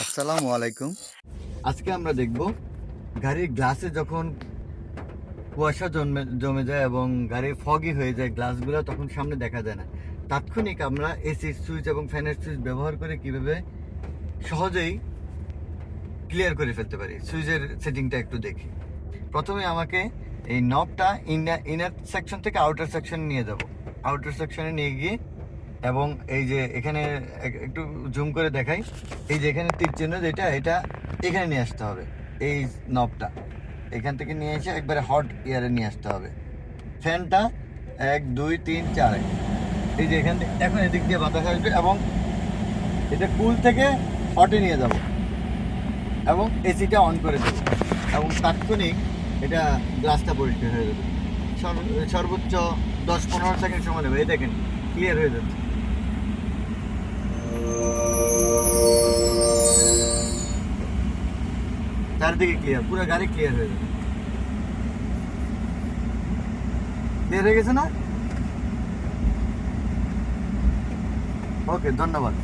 আসসালামু আলাইকুম। আজকে আমরা দেখব গাড়ির গ্লাসে যখন কুয়াশা জন্মে, জমে যায় এবং গাড়ি ফগি হয়ে যায়, গ্লাসগুলো তখন সামনে দেখা যায় না। তাৎক্ষণিক আমরা এসির সুইচ এবং ফ্যানের সুইচ ব্যবহার করে কীভাবে সহজেই ক্লিয়ার করে ফেলতে পারি। সুইচের সেটিংটা একটু দেখি। প্রথমে আমাকে এই নবটা ইনার সেকশন থেকে আউটার সেকশন নিয়ে যাব। আউটার সেকশনে নিয়ে গিয়ে এবং এই যে এখানে এক- একটু জুম করে দেখাই। এই যে এখানে তীর চিহ্ন যেটা, এটা এখানে নিয়ে আসতে হবে, এই নবটা এখান থেকে নিয়ে এসে একবারে হট ইয়ারে নিয়ে আসতে হবে। ফ্যানটা এক, দুই, তিন, চার। এই যে এখান থেকে এখন এদিক দিয়ে বাতাস আসবে এবং এটা কুল থেকে হটে নিয়ে যাব। এবং এসিটা অন করে দেবো। এবং তাৎক্ষণিক এটা গ্লাসটা পরিষ্কার হয়ে যাবে। সর্বোচ্চ দশ পনেরো সেকেন্ড সময় নেবে। এই দেখেন ক্লিয়ার হয়ে যাচ্ছে। চারদিকে ক্লিয়ার পুরো গাড়ি ক্লিয়ার হয়ে যাবে। ক্লিয়ার হয়ে গেছে না? ওকে ধন্যবাদ।